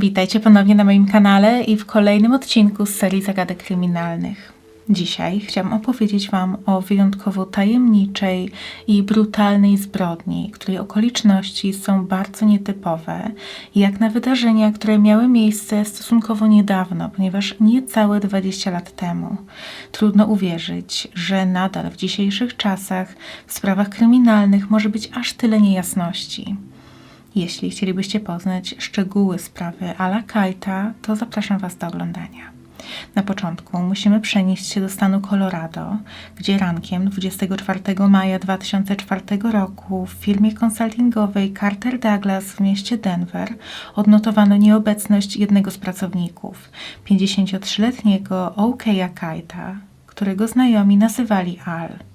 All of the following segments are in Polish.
Witajcie ponownie na moim kanale i w kolejnym odcinku z serii Zagadek Kryminalnych. Dzisiaj chciałam opowiedzieć Wam o wyjątkowo tajemniczej i brutalnej zbrodni, której okoliczności są bardzo nietypowe, jak na wydarzenia, które miały miejsce stosunkowo niedawno, ponieważ niecałe 20 lat temu. Trudno uwierzyć, że nadal w dzisiejszych czasach w sprawach kryminalnych może być aż tyle niejasności. Jeśli chcielibyście poznać szczegóły sprawy Ala Kajta, to zapraszam Was do oglądania. Na początku musimy przenieść się do stanu Colorado, gdzie rankiem 24 maja 2004 roku w firmie konsultingowej Carter Douglas w mieście Denver odnotowano nieobecność jednego z pracowników, 53-letniego Okeya Kajta, którego znajomi nazywali Al.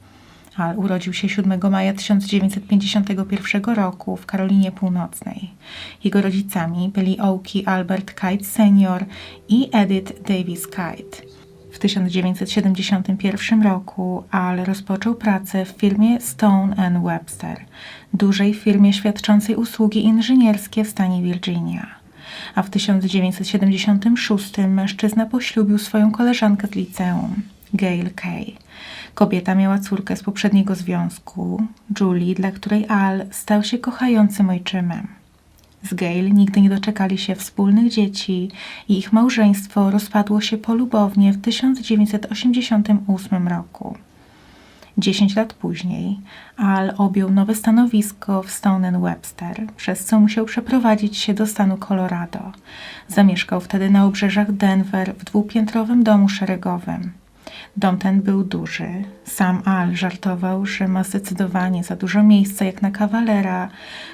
Al urodził się 7 maja 1951 roku w Karolinie Północnej. Jego rodzicami byli Oki Albert Kite Sr. i Edith Davis Kite. W 1971 roku Al rozpoczął pracę w firmie Stone Webster, dużej firmie świadczącej usługi inżynierskie w stanie Virginia. A w 1976 mężczyzna poślubił swoją koleżankę z liceum, Gail Kay. Kobieta miała córkę z poprzedniego związku, Julie, dla której Al stał się kochającym ojczymem. Z Gail nigdy nie doczekali się wspólnych dzieci i ich małżeństwo rozpadło się polubownie w 1988 roku. Dziesięć lat później Al objął nowe stanowisko w Stone Webster, przez co musiał przeprowadzić się do stanu Colorado. Zamieszkał wtedy na obrzeżach Denver w dwupiętrowym domu szeregowym. Dom ten był duży. Sam Al żartował, że ma zdecydowanie za dużo miejsca jak na kawalera,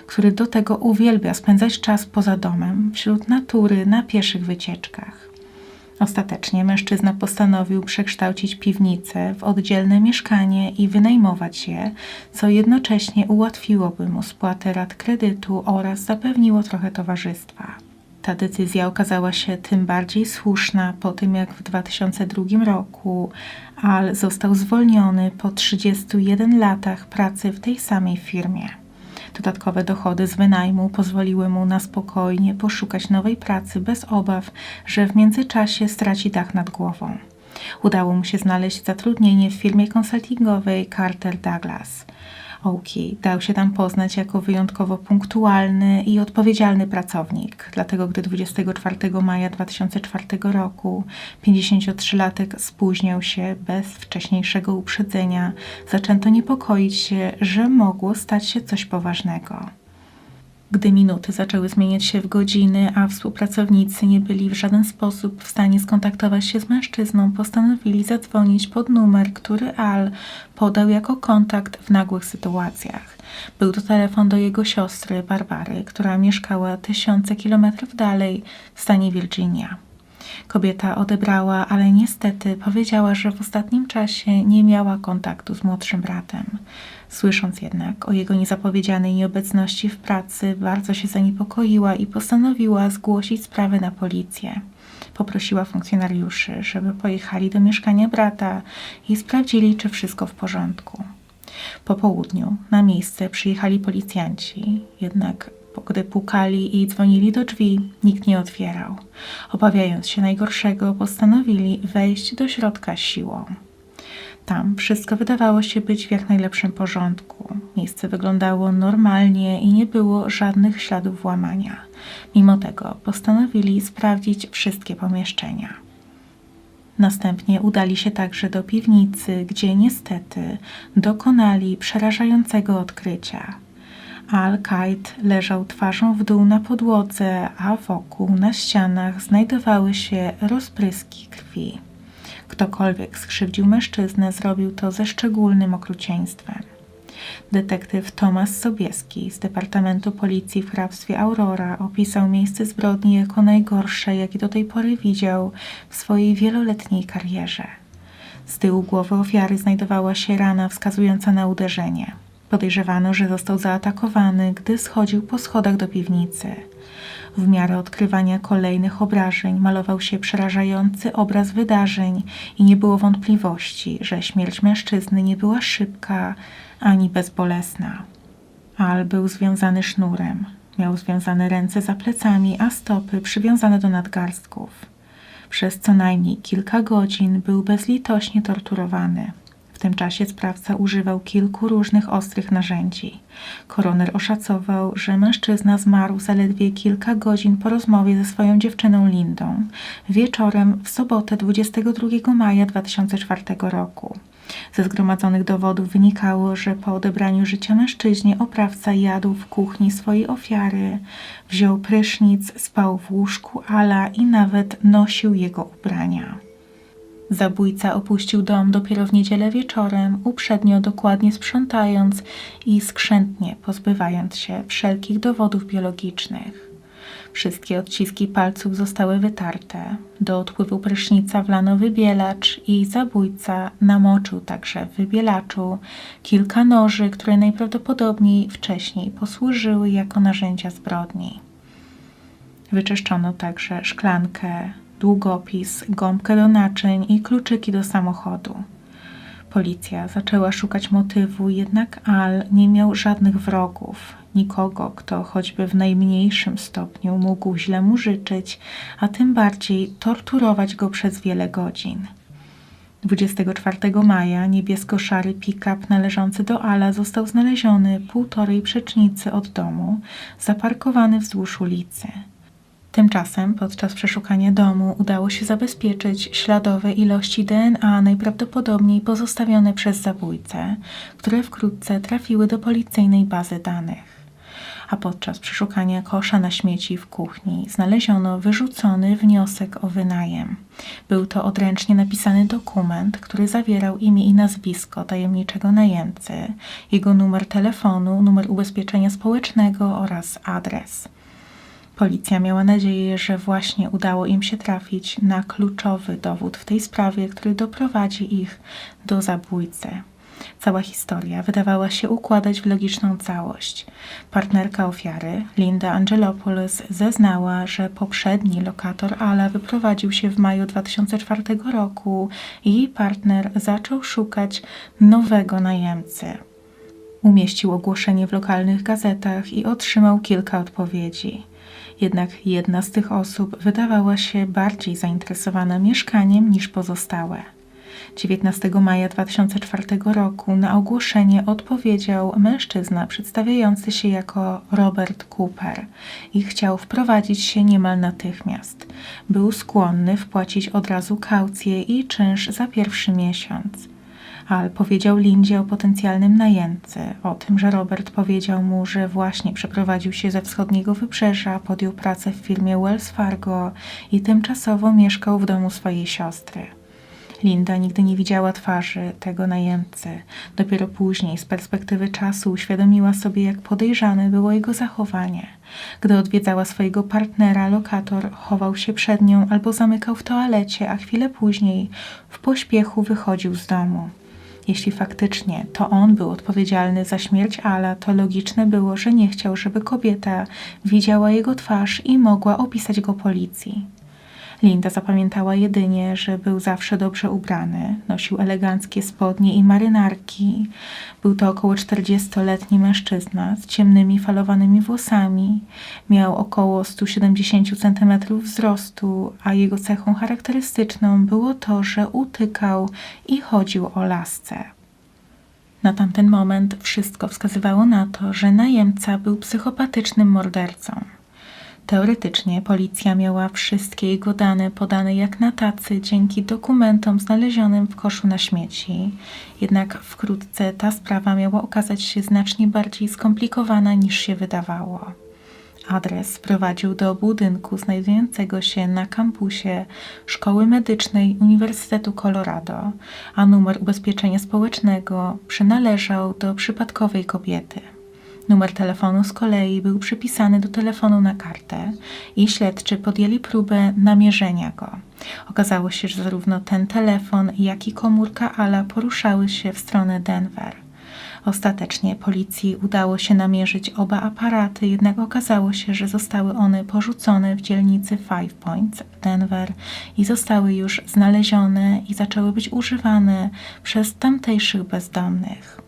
który do tego uwielbia spędzać czas poza domem, wśród natury, na pieszych wycieczkach. Ostatecznie mężczyzna postanowił przekształcić piwnicę w oddzielne mieszkanie i wynajmować je, co jednocześnie ułatwiłoby mu spłatę rat kredytu oraz zapewniło trochę towarzystwa. Ta decyzja okazała się tym bardziej słuszna po tym, jak w 2002 roku Al został zwolniony po 31 latach pracy w tej samej firmie. Dodatkowe dochody z wynajmu pozwoliły mu na spokojnie poszukać nowej pracy bez obaw, że w międzyczasie straci dach nad głową. Udało mu się znaleźć zatrudnienie w firmie konsultingowej Carter Douglas. Oki dał się tam poznać jako wyjątkowo punktualny i odpowiedzialny pracownik. Dlatego, gdy 24 maja 2004 roku 53-latek spóźniał się bez wcześniejszego uprzedzenia, zaczęto niepokoić się, że mogło stać się coś poważnego. Gdy minuty zaczęły zmieniać się w godziny, a współpracownicy nie byli w żaden sposób w stanie skontaktować się z mężczyzną, postanowili zadzwonić pod numer, który Al podał jako kontakt w nagłych sytuacjach. Był to telefon do jego siostry Barbary, która mieszkała tysiące kilometrów dalej w stanie Virginia. Kobieta odebrała, ale niestety powiedziała, że w ostatnim czasie nie miała kontaktu z młodszym bratem. Słysząc jednak o jego niezapowiedzianej nieobecności w pracy, bardzo się zaniepokoiła i postanowiła zgłosić sprawę na policję. Poprosiła funkcjonariuszy, żeby pojechali do mieszkania brata i sprawdzili, czy wszystko w porządku. Po południu na miejsce przyjechali policjanci, jednak gdy pukali i dzwonili do drzwi, nikt nie otwierał. Obawiając się najgorszego, postanowili wejść do środka siłą. Tam wszystko wydawało się być w jak najlepszym porządku. Miejsce wyglądało normalnie i nie było żadnych śladów włamania. Mimo tego postanowili sprawdzić wszystkie pomieszczenia. Następnie udali się także do piwnicy, gdzie niestety dokonali przerażającego odkrycia. Al-Kaid leżał twarzą w dół na podłodze, a wokół na ścianach znajdowały się rozpryski krwi. Ktokolwiek skrzywdził mężczyznę, zrobił to ze szczególnym okrucieństwem. Detektyw Tomasz Sobieski z Departamentu Policji w hrabstwie Aurora opisał miejsce zbrodni jako najgorsze, jakie do tej pory widział w swojej wieloletniej karierze. Z tyłu głowy ofiary znajdowała się rana wskazująca na uderzenie. Podejrzewano, że został zaatakowany, gdy schodził po schodach do piwnicy. W miarę odkrywania kolejnych obrażeń malował się przerażający obraz wydarzeń i nie było wątpliwości, że śmierć mężczyzny nie była szybka ani bezbolesna. Al był związany sznurem. Miał związane ręce za plecami, a stopy przywiązane do nadgarstków. Przez co najmniej kilka godzin był bezlitośnie torturowany. W tym czasie sprawca używał kilku różnych ostrych narzędzi. Koroner oszacował, że mężczyzna zmarł zaledwie kilka godzin po rozmowie ze swoją dziewczyną Lindą wieczorem w sobotę 22 maja 2004 roku. Ze zgromadzonych dowodów wynikało, że po odebraniu życia mężczyźnie oprawca jadł w kuchni swojej ofiary, wziął prysznic, spał w łóżku Ala i nawet nosił jego ubrania. Zabójca opuścił dom dopiero w niedzielę wieczorem, uprzednio dokładnie sprzątając i skrzętnie pozbywając się wszelkich dowodów biologicznych. Wszystkie odciski palców zostały wytarte. Do odpływu prysznica wlano wybielacz i zabójca namoczył także w wybielaczu kilka noży, które najprawdopodobniej wcześniej posłużyły jako narzędzia zbrodni. Wyczyszczono także szklankę, długopis, gąbkę do naczyń i kluczyki do samochodu. Policja zaczęła szukać motywu, jednak Al nie miał żadnych wrogów, nikogo, kto choćby w najmniejszym stopniu mógł źle mu życzyć, a tym bardziej torturować go przez wiele godzin. 24 maja niebiesko-szary pick-up należący do Ala został znaleziony półtorej przecznicy od domu, zaparkowany wzdłuż ulicy. Tymczasem podczas przeszukania domu udało się zabezpieczyć śladowe ilości DNA najprawdopodobniej pozostawione przez zabójcę, które wkrótce trafiły do policyjnej bazy danych. A podczas przeszukania kosza na śmieci w kuchni znaleziono wyrzucony wniosek o wynajem. Był to odręcznie napisany dokument, który zawierał imię i nazwisko tajemniczego najemcy, jego numer telefonu, numer ubezpieczenia społecznego oraz adres. Policja miała nadzieję, że właśnie udało im się trafić na kluczowy dowód w tej sprawie, który doprowadzi ich do zabójcy. Cała historia wydawała się układać w logiczną całość. Partnerka ofiary, Linda Angelopoulos, zeznała, że poprzedni lokator Ala wyprowadził się w maju 2004 roku i jej partner zaczął szukać nowego najemcy. Umieścił ogłoszenie w lokalnych gazetach i otrzymał kilka odpowiedzi. Jednak jedna z tych osób wydawała się bardziej zainteresowana mieszkaniem niż pozostałe. 19 maja 2004 roku na ogłoszenie odpowiedział mężczyzna przedstawiający się jako Robert Cooper i chciał wprowadzić się niemal natychmiast. Był skłonny wpłacić od razu kaucję i czynsz za pierwszy miesiąc. Al powiedział Lindzie o potencjalnym najemcy, o tym, że Robert powiedział mu, że właśnie przeprowadził się ze wschodniego wybrzeża, podjął pracę w firmie Wells Fargo i tymczasowo mieszkał w domu swojej siostry. Linda nigdy nie widziała twarzy tego najemcy. Dopiero później, z perspektywy czasu, uświadomiła sobie, jak podejrzane było jego zachowanie. Gdy odwiedzała swojego partnera, lokator chował się przed nią albo zamykał w toalecie, a chwilę później w pośpiechu wychodził z domu. Jeśli faktycznie to on był odpowiedzialny za śmierć Ala, to logiczne było, że nie chciał, żeby kobieta widziała jego twarz i mogła opisać go policji. Linda zapamiętała jedynie, że był zawsze dobrze ubrany, nosił eleganckie spodnie i marynarki. Był to około 40-letni mężczyzna z ciemnymi falowanymi włosami. Miał około 170 cm wzrostu, a jego cechą charakterystyczną było to, że utykał i chodził o lasce. Na tamten moment wszystko wskazywało na to, że najemca był psychopatycznym mordercą. Teoretycznie policja miała wszystkie jego dane podane jak na tacy dzięki dokumentom znalezionym w koszu na śmieci. Jednak wkrótce ta sprawa miała okazać się znacznie bardziej skomplikowana niż się wydawało. Adres prowadził do budynku znajdującego się na kampusie Szkoły Medycznej Uniwersytetu Colorado, a numer ubezpieczenia społecznego przynależał do przypadkowej kobiety. Numer telefonu z kolei był przypisany do telefonu na kartę i śledczy podjęli próbę namierzenia go. Okazało się, że zarówno ten telefon, jak i komórka Ala poruszały się w stronę Denver. Ostatecznie policji udało się namierzyć oba aparaty, jednak okazało się, że zostały one porzucone w dzielnicy Five Points w Denver i zostały już znalezione i zaczęły być używane przez tamtejszych bezdomnych.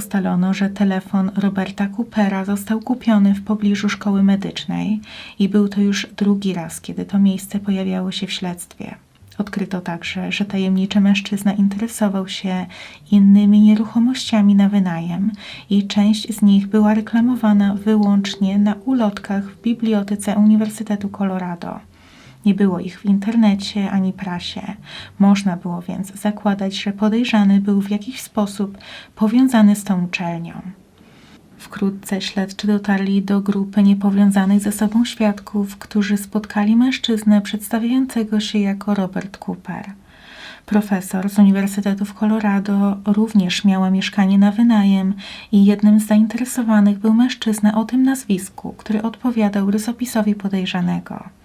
Ustalono, że telefon Roberta Coopera został kupiony w pobliżu szkoły medycznej i był to już drugi raz, kiedy to miejsce pojawiało się w śledztwie. Odkryto także, że tajemniczy mężczyzna interesował się innymi nieruchomościami na wynajem i część z nich była reklamowana wyłącznie na ulotkach w bibliotece Uniwersytetu Colorado. Nie było ich w internecie ani prasie. Można było więc zakładać, że podejrzany był w jakiś sposób powiązany z tą uczelnią. Wkrótce śledczy dotarli do grupy niepowiązanych ze sobą świadków, którzy spotkali mężczyznę przedstawiającego się jako Robert Cooper. Profesor z Uniwersytetu w Colorado również miała mieszkanie na wynajem i jednym z zainteresowanych był mężczyzna o tym nazwisku, który odpowiadał rysopisowi podejrzanego.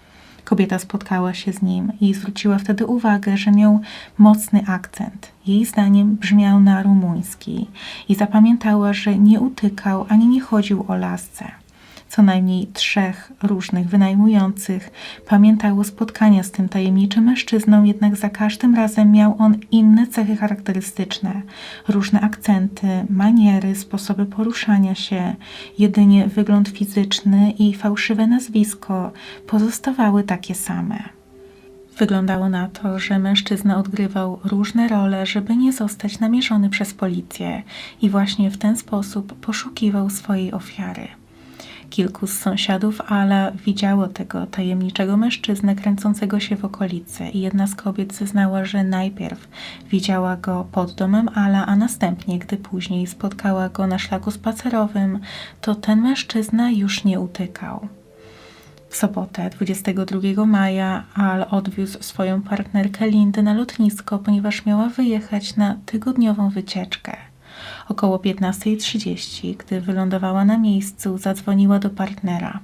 Kobieta spotkała się z nim i zwróciła wtedy uwagę, że miał mocny akcent. Jej zdaniem brzmiał na rumuński i zapamiętała, że nie utykał ani nie chodził o lasce. Co najmniej trzech różnych wynajmujących pamiętało spotkania z tym tajemniczym mężczyzną, jednak za każdym razem miał on inne cechy charakterystyczne, różne akcenty, maniery, sposoby poruszania się. Jedynie wygląd fizyczny i fałszywe nazwisko pozostawały takie same. Wyglądało na to, że mężczyzna odgrywał różne role, żeby nie zostać namierzony przez policję i właśnie w ten sposób poszukiwał swojej ofiary. Kilku z sąsiadów Ala widziało tego tajemniczego mężczyznę kręcącego się w okolicy i jedna z kobiet zeznała, że najpierw widziała go pod domem Ala, a następnie, gdy później spotkała go na szlaku spacerowym, to ten mężczyzna już nie utykał. W sobotę 22 maja Al odwiózł swoją partnerkę Lindę na lotnisko, ponieważ miała wyjechać na tygodniową wycieczkę. Około 15.30, gdy wylądowała na miejscu, zadzwoniła do partnera.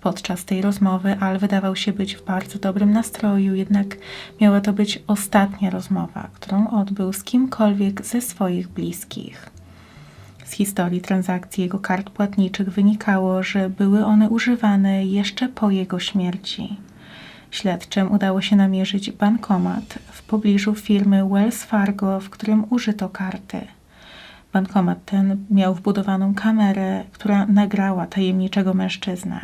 Podczas tej rozmowy Al wydawał się być w bardzo dobrym nastroju, jednak miała to być ostatnia rozmowa, którą odbył z kimkolwiek ze swoich bliskich. Z historii transakcji jego kart płatniczych wynikało, że były one używane jeszcze po jego śmierci. Śledczym udało się namierzyć bankomat w pobliżu firmy Wells Fargo, w którym użyto karty. Bankomat ten miał wbudowaną kamerę, która nagrała tajemniczego mężczyznę.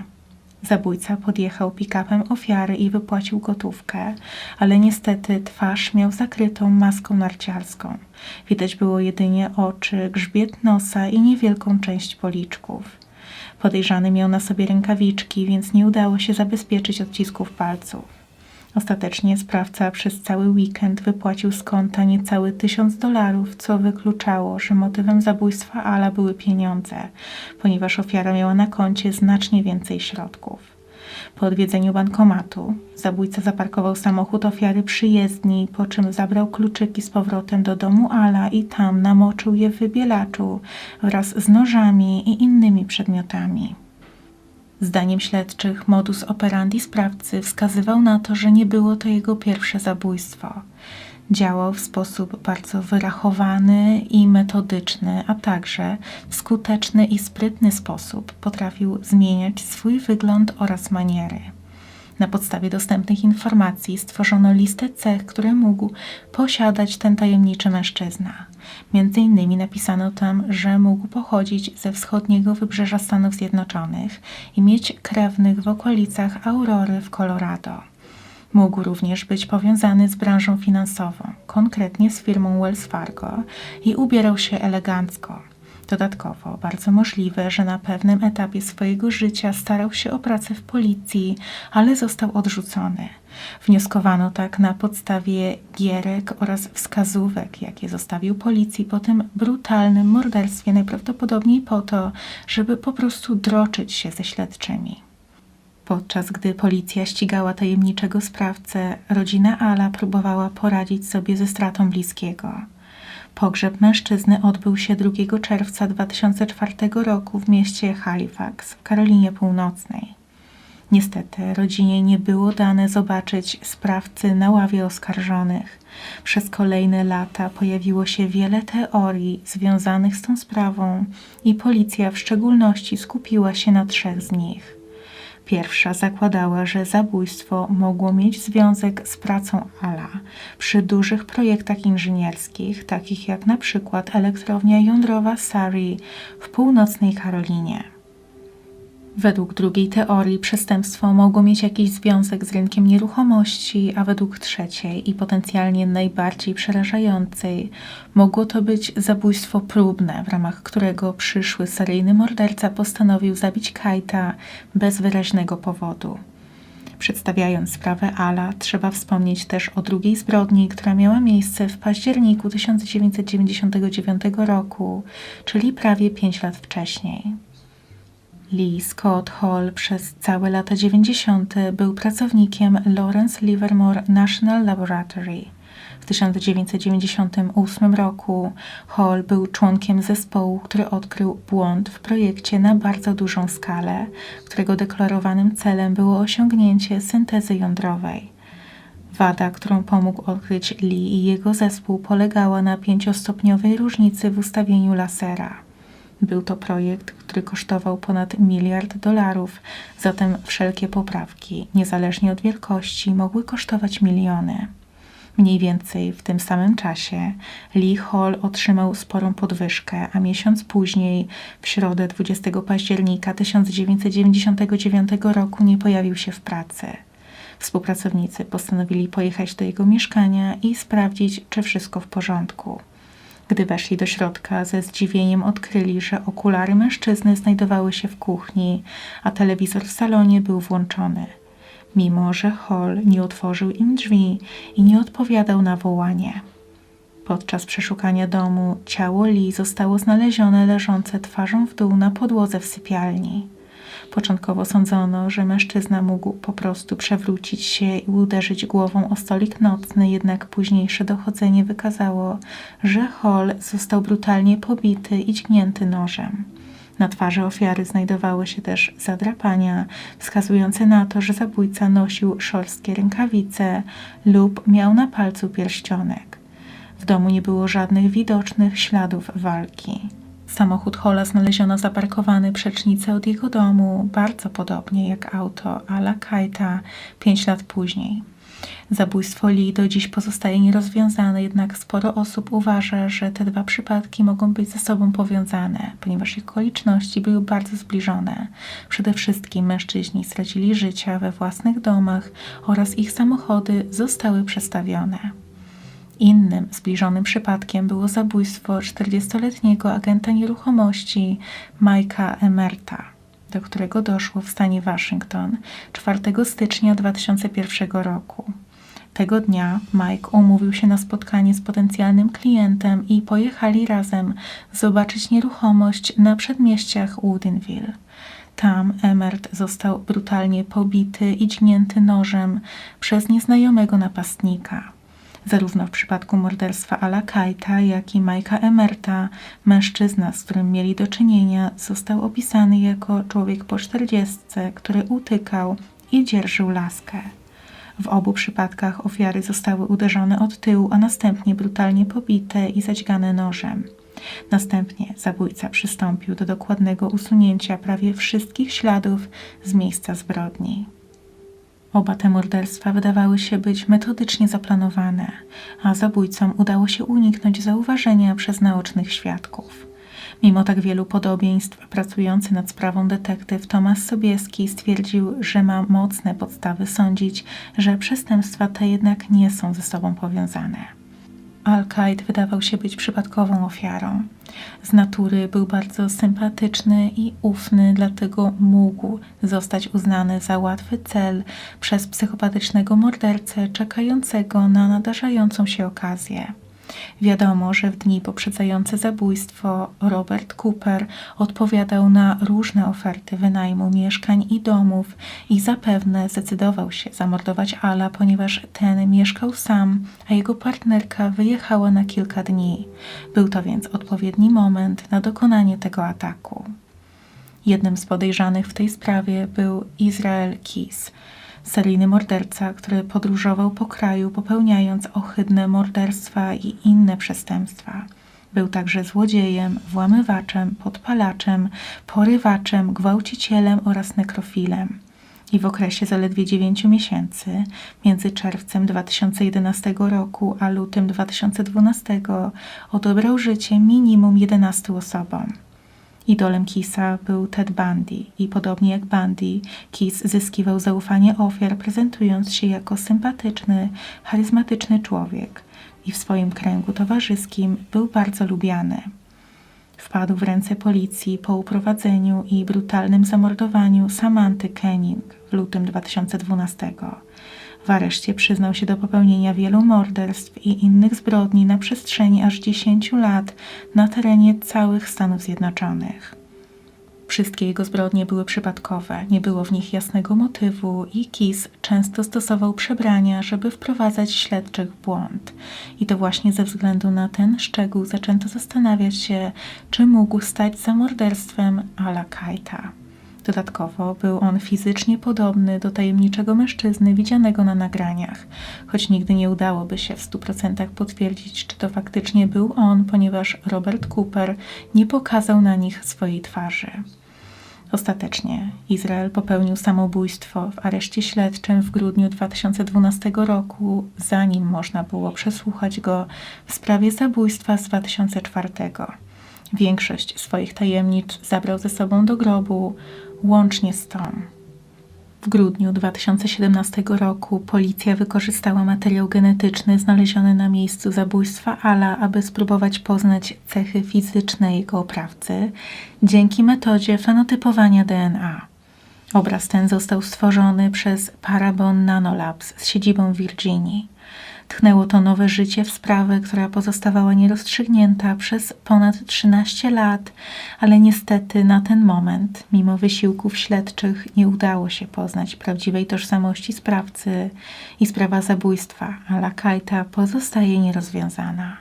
Zabójca podjechał pick-upem ofiary i wypłacił gotówkę, ale niestety twarz miał zakrytą maską narciarską. Widać było jedynie oczy, grzbiet nosa i niewielką część policzków. Podejrzany miał na sobie rękawiczki, więc nie udało się zabezpieczyć odcisków palców. Ostatecznie sprawca przez cały weekend wypłacił z konta niecałe tysiąc dolarów, co wykluczało, że motywem zabójstwa Ala były pieniądze, ponieważ ofiara miała na koncie znacznie więcej środków. Po odwiedzeniu bankomatu zabójca zaparkował samochód ofiary przy jezdni, po czym zabrał kluczyki z powrotem do domu Ala i tam namoczył je w wybielaczu wraz z nożami i innymi przedmiotami. Zdaniem śledczych modus operandi sprawcy wskazywał na to, że nie było to jego pierwsze zabójstwo. Działał w sposób bardzo wyrachowany i metodyczny, a także w skuteczny i sprytny sposób potrafił zmieniać swój wygląd oraz maniery. Na podstawie dostępnych informacji stworzono listę cech, które mógł posiadać ten tajemniczy mężczyzna. Między innymi napisano tam, że mógł pochodzić ze wschodniego wybrzeża Stanów Zjednoczonych i mieć krewnych w okolicach Aurory w Colorado. Mógł również być powiązany z branżą finansową, konkretnie z firmą Wells Fargo i ubierał się elegancko. Dodatkowo, bardzo możliwe, że na pewnym etapie swojego życia starał się o pracę w policji, ale został odrzucony. Wnioskowano tak na podstawie gierek oraz wskazówek, jakie zostawił policji po tym brutalnym morderstwie, najprawdopodobniej po to, żeby po prostu droczyć się ze śledczymi. Podczas gdy policja ścigała tajemniczego sprawcę, rodzina Ala próbowała poradzić sobie ze stratą bliskiego. Pogrzeb mężczyzny odbył się 2 czerwca 2004 roku w mieście Halifax w Karolinie Północnej. Niestety rodzinie nie było dane zobaczyć sprawcy na ławie oskarżonych. Przez kolejne lata pojawiło się wiele teorii związanych z tą sprawą i policja w szczególności skupiła się na trzech z nich. Pierwsza zakładała, że zabójstwo mogło mieć związek z pracą Ala przy dużych projektach inżynierskich, takich jak na przykład elektrownia jądrowa Surrey w północnej Karolinie. Według drugiej teorii przestępstwo mogło mieć jakiś związek z rynkiem nieruchomości, a według trzeciej i potencjalnie najbardziej przerażającej mogło to być zabójstwo próbne, w ramach którego przyszły seryjny morderca postanowił zabić Kajta bez wyraźnego powodu. Przedstawiając sprawę Ala, trzeba wspomnieć też o drugiej zbrodni, która miała miejsce w październiku 1999 roku, czyli prawie 5 lat wcześniej. Lee Scott Hall przez całe lata 90. był pracownikiem Lawrence Livermore National Laboratory. W 1998 roku Hall był członkiem zespołu, który odkrył błąd w projekcie na bardzo dużą skalę, którego deklarowanym celem było osiągnięcie syntezy jądrowej. Wada, którą pomógł odkryć Lee i jego zespół, polegała na pięciostopniowej różnicy w ustawieniu lasera. Był to projekt, który kosztował ponad miliard dolarów, zatem wszelkie poprawki, niezależnie od wielkości, mogły kosztować miliony. Mniej więcej w tym samym czasie Lee Hall otrzymał sporą podwyżkę, a miesiąc później, w środę 20 października 1999 roku, nie pojawił się w pracy. Współpracownicy postanowili pojechać do jego mieszkania i sprawdzić, czy wszystko w porządku. Gdy weszli do środka, ze zdziwieniem odkryli, że okulary mężczyzny znajdowały się w kuchni, a telewizor w salonie był włączony. Mimo, że Hall nie otworzył im drzwi i nie odpowiadał na wołanie. Podczas przeszukania domu ciało Lee zostało znalezione leżące twarzą w dół na podłodze w sypialni. Początkowo sądzono, że mężczyzna mógł po prostu przewrócić się i uderzyć głową o stolik nocny, jednak późniejsze dochodzenie wykazało, że Hall został brutalnie pobity i dźgnięty nożem. Na twarzy ofiary znajdowały się też zadrapania, wskazujące na to, że zabójca nosił szorstkie rękawice lub miał na palcu pierścionek. W domu nie było żadnych widocznych śladów walki. Samochód Hola znaleziono zaparkowany przecznicę od jego domu, bardzo podobnie jak auto Ala Kajta pięć lat później. Zabójstwo Lee do dziś pozostaje nierozwiązane, jednak sporo osób uważa, że te dwa przypadki mogą być ze sobą powiązane, ponieważ ich okoliczności były bardzo zbliżone. Przede wszystkim mężczyźni stracili życia we własnych domach oraz ich samochody zostały przestawione. Innym zbliżonym przypadkiem było zabójstwo 40-letniego agenta nieruchomości Mike'a Emerta, do którego doszło w stanie Waszyngton 4 stycznia 2001 roku. Tego dnia Mike umówił się na spotkanie z potencjalnym klientem i pojechali razem zobaczyć nieruchomość na przedmieściach Woodinville. Tam Emert został brutalnie pobity i dźgnięty nożem przez nieznajomego napastnika. Zarówno w przypadku morderstwa Ala Kajta, jak i Majka Emerta, mężczyzna, z którym mieli do czynienia, został opisany jako człowiek po czterdziestce, który utykał i dzierżył laskę. W obu przypadkach ofiary zostały uderzone od tyłu, a następnie brutalnie pobite i zadźgane nożem. Następnie zabójca przystąpił do dokładnego usunięcia prawie wszystkich śladów z miejsca zbrodni. Oba te morderstwa wydawały się być metodycznie zaplanowane, a zabójcom udało się uniknąć zauważenia przez naocznych świadków. Mimo tak wielu podobieństw, pracujący nad sprawą detektyw Tomasz Sobieski stwierdził, że ma mocne podstawy sądzić, że przestępstwa te jednak nie są ze sobą powiązane. Al-Kaid wydawał się być przypadkową ofiarą. Z natury był bardzo sympatyczny i ufny, dlatego mógł zostać uznany za łatwy cel przez psychopatycznego mordercę czekającego na nadarzającą się okazję. Wiadomo, że w dni poprzedzające zabójstwo Robert Cooper odpowiadał na różne oferty wynajmu mieszkań i domów i zapewne zdecydował się zamordować Ala, ponieważ ten mieszkał sam, a jego partnerka wyjechała na kilka dni. Był to więc odpowiedni moment na dokonanie tego ataku. Jednym z podejrzanych w tej sprawie był Izrael Kis, seryjny morderca, który podróżował po kraju, popełniając ohydne morderstwa i inne przestępstwa. Był także złodziejem, włamywaczem, podpalaczem, porywaczem, gwałcicielem oraz nekrofilem. I w okresie zaledwie 9 miesięcy, między czerwcem 2011 roku a lutym 2012, odebrał życie minimum 11 osobom. Idolem Kisa był Ted Bundy i podobnie jak Bundy, Kiss zyskiwał zaufanie ofiar, prezentując się jako sympatyczny, charyzmatyczny człowiek i w swoim kręgu towarzyskim był bardzo lubiany. Wpadł w ręce policji po uprowadzeniu i brutalnym zamordowaniu Samanty Kenning w lutym 2012. W areszcie przyznał się do popełnienia wielu morderstw i innych zbrodni na przestrzeni aż 10 lat na terenie całych Stanów Zjednoczonych. Wszystkie jego zbrodnie były przypadkowe, nie było w nich jasnego motywu i Kiss często stosował przebrania, żeby wprowadzać śledczych w błąd. I to właśnie ze względu na ten szczegół zaczęto zastanawiać się, czy mógł stać za morderstwem Ala Kajta. Dodatkowo był on fizycznie podobny do tajemniczego mężczyzny widzianego na nagraniach, choć nigdy nie udałoby się w 100% potwierdzić, czy to faktycznie był on, ponieważ Robert Cooper nie pokazał na nich swojej twarzy. Ostatecznie Izrael popełnił samobójstwo w areszcie śledczym w grudniu 2012 roku, zanim można było przesłuchać go w sprawie zabójstwa z 2004. Większość swoich tajemnic zabrał ze sobą do grobu, łącznie z tą. W grudniu 2017 roku policja wykorzystała materiał genetyczny znaleziony na miejscu zabójstwa Ala, aby spróbować poznać cechy fizyczne jego oprawcy dzięki metodzie fenotypowania DNA. Obraz ten został stworzony przez Parabon Nanolabs z siedzibą w Virginii. Tchnęło to nowe życie w sprawę, która pozostawała nierozstrzygnięta przez ponad 13 lat, ale niestety na ten moment, mimo wysiłków śledczych, nie udało się poznać prawdziwej tożsamości sprawcy i sprawa zabójstwa Ala Kajta pozostaje nierozwiązana.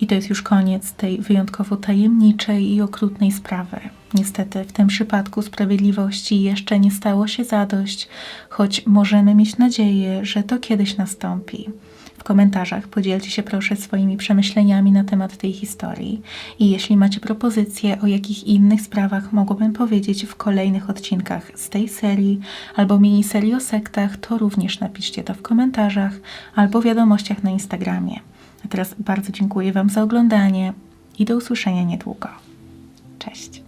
I to jest już koniec tej wyjątkowo tajemniczej i okrutnej sprawy. Niestety w tym przypadku sprawiedliwości jeszcze nie stało się zadość, choć możemy mieć nadzieję, że to kiedyś nastąpi. Komentarzach podzielcie się proszę swoimi przemyśleniami na temat tej historii i jeśli macie propozycje, o jakich innych sprawach mogłabym powiedzieć w kolejnych odcinkach z tej serii albo miniserii o sektach, to również napiszcie to w komentarzach albo wiadomościach na Instagramie. A teraz bardzo dziękuję Wam za oglądanie i do usłyszenia niedługo. Cześć.